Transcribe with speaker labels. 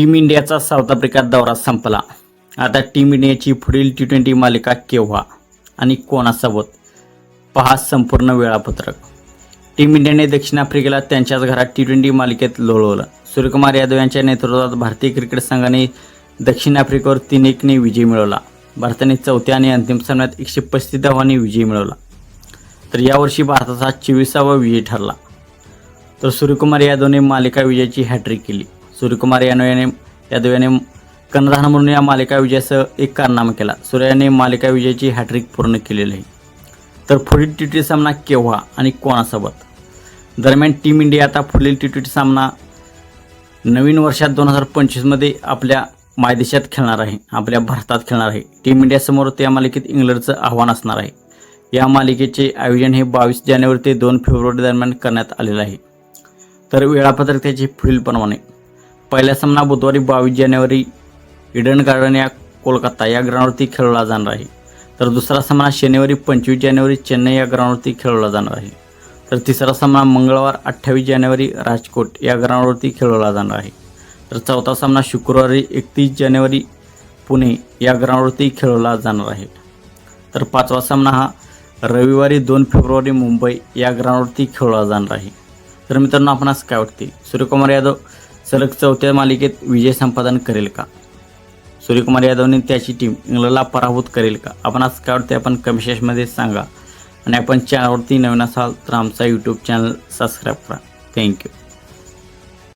Speaker 1: Team इंडियाचा south Africa दौरा संपला. आता टीम इंडियाची पुढील टी ट्वेंटी मालिका केव्हा आणि कोणासोबत? पहा संपूर्ण वेळापत्रक. टीम इंडियाने दक्षिण आफ्रिकेला त्यांच्याच घरात टी ट्वेंटी मालिकेत लोळवलं. सूर्यकुमार यादव यांच्या नेतृत्वात भारतीय क्रिकेट संघाने दक्षिण आफ्रिकेवर तीन एकने विजय मिळवला. भारताने चौथ्या आणि अंतिम सामन्यात एकशे पस्तीस धावांनी विजय मिळवला. तर यावर्षी भारताचा चोवीसावा विजय ठरला. तर सूर्यकुमार यादवने मालिका विजयाची हॅट्रिक केली. सूर्यकुमार यानो याने यादव याने कर्णधार म्हणून या मालिका विजयासह एक कारनामा केला. सूर्य याने मालिका विजयाची हॅट्रिक पूर्ण केलेली आहे. तर पुढील टी ट्वेंटी सामना केव्हा आणि कोणासोबत? दरम्यान टीम इंडिया आता पुढील टी ट्वेंटी सामना नवीन वर्षात दोन हजार पंचवीसमध्ये आपल्या मायदेशात खेळणार आहे. आपल्या भारतात खेळणार आहे. टीम इंडियासमोर त्या मालिकेत इंग्लंडचं आव्हान असणार आहे. या मालिकेचे आयोजन हे बावीस जानेवारी ते दोन फेब्रुवारी दरम्यान करण्यात आलेलं आहे. तर वेळापत्रक त्याचे पुढीलप्रमाणे पहिला सामना बुधवारी बावीस जानेवारी इडन गार्डन या कोलकाता या ग्राउंडवरती खेळवला जाणार आहे. तर दुसरा सामना शनिवारी पंचवीस जानेवारी चेन्नई या ग्राउंडवरती खेळवला जाणार आहे. तर तिसरा सामना मंगळवार अठ्ठावीस जानेवारी राजकोट या ग्राउंडवरती खेळवला जाणार आहे. तर चौथा सामना शुक्रवारी एकतीस जानेवारी पुणे या ग्राउंडवरती खेळवला जाणार आहे. तर पाचवा सामना हा रविवारी दोन फेब्रुवारी मुंबई या ग्राउंडवरती खेळवला जाणार आहे. तर मित्रांनो आपणास काय वाटते? सूर्यकुमार यादव सलग चौथ्या मालिकेत विजय संपादन करेल का? सूर्यकुमार यादवने त्याची टीम इंग्लंडला पराभूत करेल का? आपण आज काय वाटते आपण कमेंट सांगा. आणि आपण चॅनलवरती नवीन असाल तर आमचा यूट्यूब चॅनल सबस्क्राईब करा. Thank you